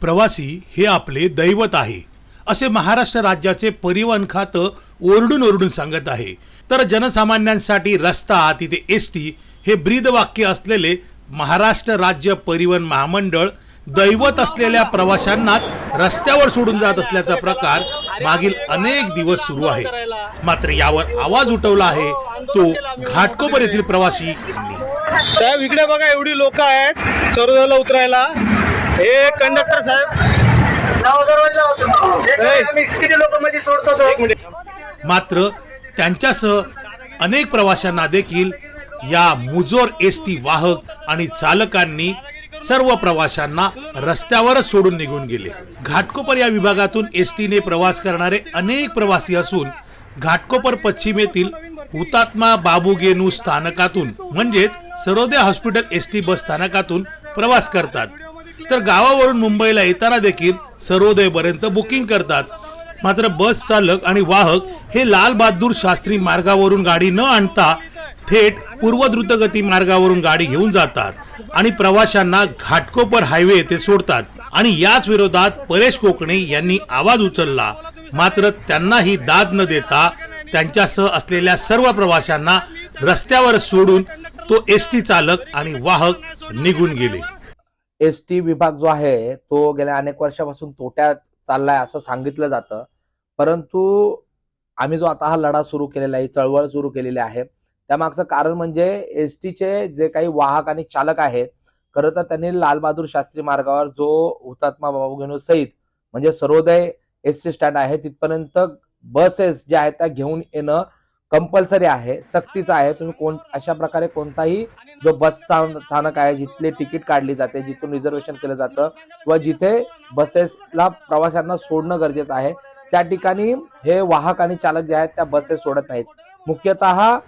प्रवासी हे आपले दैवत आहे असे महाराष्ट्र राज्याचे परिवहन खातं ओरडून ओरडून सांगत आहे. तर जनसामान्यांसाठी रस्ता तिथे एस टी हे ब्रीदवाक्य असलेले महाराष्ट्र राज्य परिवहन महामंडळ दैवत असलेल्या प्रवाशांनाच रस्त्यावर सोडून जात असल्याचा प्रकार मागील अनेक दिवस सुरू आहे. मात्र यावर आवाज उठवला आहे तो घाटकोपर येथील प्रवासी. साहेब इकडे बघा एवढी लोक आहेत सरोदला उतरायला. हे कंडक्टर साहेब. मात्र त्यांच्यासह अनेक प्रवाशांना देखील या मुजोर एस टी वाहक आणि चालकांनी सर्व प्रवाशांना रस्त्यावरच सोडून निघून गेले. घाटकोपर या विभागातून एस टीने प्रवास करणारे अनेक प्रवासी असून घाटकोपर पश्चिमेतील हुतात्मा बाबू गेनू स्थानकातून म्हणजेच Sarode hospital S T bus स्थानकातून प्रवास करतात. तर गावावरून मुंबईला येताना देखील सर्वोदयपर्यंत बुकिंग करतात. मात्र बस चालक आणि वाहक हे लाल बहादूर शास्त्री मार्गावरून गाडी न आणता थेट पूर्व द्रुतगती मार्गावरून गाडी घेऊन जातात आणि प्रवाशांना घाटकोपर हायवे येथे सोडतात. आणि याच विरोधात परेश कोकणे यांनी आवाज उचलला. मात्र त्यांनाही दाद न देता त्यांच्यासह असलेल्या सर्व प्रवाशांना रस्त्यावर सोडून तो एस टी चालक आणि वाहक निघून गेले. एस टी विभाग जो आहे तो गेल्या अनेक वर्षापासून तोट्यात चाललाय असं सांगितलं जातं. परंतु आम्ही जो आता हा लढा सुरू केलेला आहे चळवळ सुरू केलेली आहे त्यामागचं कारण म्हणजे एस टीचे जे काही वाहक आणि चालक आहेत खरं तर त्यांनी लालबहादूर शास्त्री मार्गावर जो हुतात्मा बाबू गेनू सहित म्हणजे सर्वोदय एस टी स्टँड आहे तिथपर्यंत बसेस ज्या आहेत त्या घेऊन येणं कंपल्सरी आहे सक्तीचं आहे. तुम्ही कोण अशा प्रकारे कोणताही जो बस स्थानक आहे जिथले तिकीट काढली जाते जिथून रिझर्वेशन केलं जातं किंवा जिथे बसेसला प्रवाशांना सोडणं गरजेचं आहे. त्या ठिकाणी हे वाहक आणि चालक जे आहेत त्या बसेस सोडत नाहीत. मुख्यतः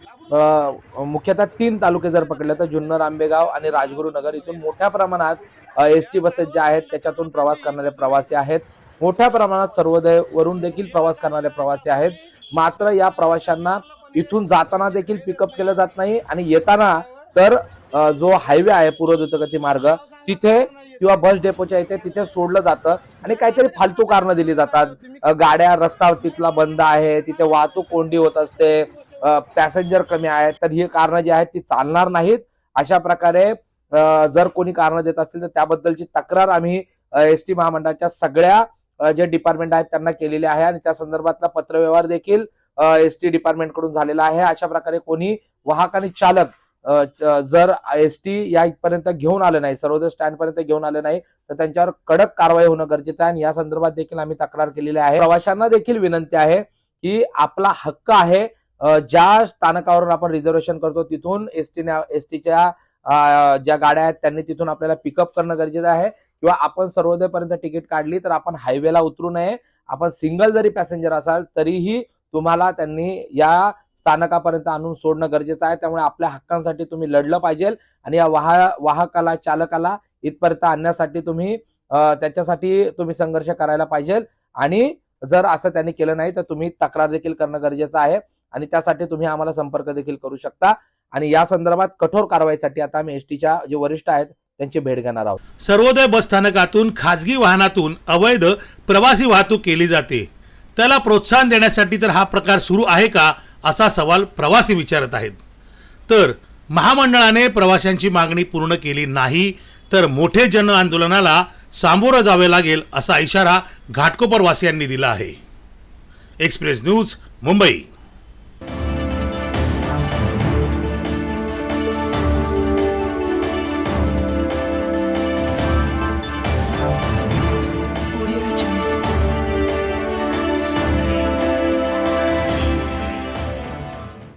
मुख्यतः तीन तालुके जर पकडले तर जुन्नर आंबेगाव आणि राजगुरुनगर इथून मोठ्या प्रमाणात एस टी बसेस ज्या आहेत त्याच्यातून प्रवास करणारे प्रवासी आहेत. मोठ्या प्रमाणात सर्वोदय वरून देखील प्रवास करणारे प्रवासी आहेत. मात्र या प्रवाशांना इथून जाताना देखील पिकअप केलं जात नाही आणि येताना तर जो हायवे आहे पूर्व द्रुतगती मार्ग तिथे किंवा बस डेपोच्या इथे तिथे सोडलं जातं आणि काहीतरी फालतू कारणं दिली जातात. गाड्या रस्ता तिथला बंद आहे तिथे वाहतूक कोंडी होत असते पॅसेंजर कमी आहेत तर ही कारणं जी आहेत ती चालणार नाहीत. अशा प्रकारे जर कोणी कारणं देत असतील तर त्याबद्दलची तक्रार आम्ही एस टी महामंडळाच्या सगळ्या जे डिपार्टमेंट आहेत त्यांना केलेले आहे आणि त्या संदर्भातला पत्रव्यवहार देखील एस टी डिपार्टमेंटकडून झालेला आहे. अशा प्रकारे कोणी वाहक आणि चालक जर एस टी या इथपर्यंत घेऊन आलं नाही सर्वोदय स्टँड पर्यंत घेऊन आलं नाही तर त्यांच्यावर कडक कारवाई होणं गरजेचं आहे आणि या संदर्भात देखील आम्ही तक्रार केलेली आहे. प्रवाशांना देखील विनंती आहे की आपला हक्क आहे ज्या स्थानकावरून आपण रिझर्वेशन करतो तिथून एस टी एस टीच्या ज्या गाड्या आहेत त्यांनी तिथून आपल्याला पिकअप करणं गरजेचं आहे. किंवा आपण सर्वोदयपर्यंत तिकीट काढली तर आपण हायवेला उतरू नये. आपण सिंगल जरी पॅसेंजर असाल तरीही तुम्हाला त्यांनी या स्थानकापर्यंत आणून सोडणं गरजेचं आहे. त्यामुळे आपल्या हक्कांसाठी तुम्ही लढलं पाहिजे आणि या वाह वाहकाला चालकाला इथपर्यंत आणण्यासाठी तुम्ही त्याच्यासाठी तुम्ही संघर्ष करायला पाहिजे. आणि जर असं त्यांनी केलं नाही तर तुम्ही तक्रार देखील करणं गरजेचं आहे. आणि त्यासाठी तुम्ही आम्हाला संपर्क देखील करू शकता. आणि या संदर्भात कठोर कारवाईसाठी आता आम्ही एसटीच्या जे वरिष्ठ आहेत त्यांची भेट घेणार आहोत. सर्वोदय बस स्थानकातून खाजगी वाहनातून अवैध प्रवासी वाहतूक केली जाते. त्याला प्रोत्साहन देण्यासाठी तर हा प्रकार सुरू आहे का? असा सवाल प्रवासी विचारत आहेत. तर महामंडळाने प्रवाशांची मागणी पूर्ण केली नाही तर मोठे जन आंदोलनाला सामोरं जावे लागेल असा इशारा घाटकोपरवासियांनी दिला आहे. Express news Mumbai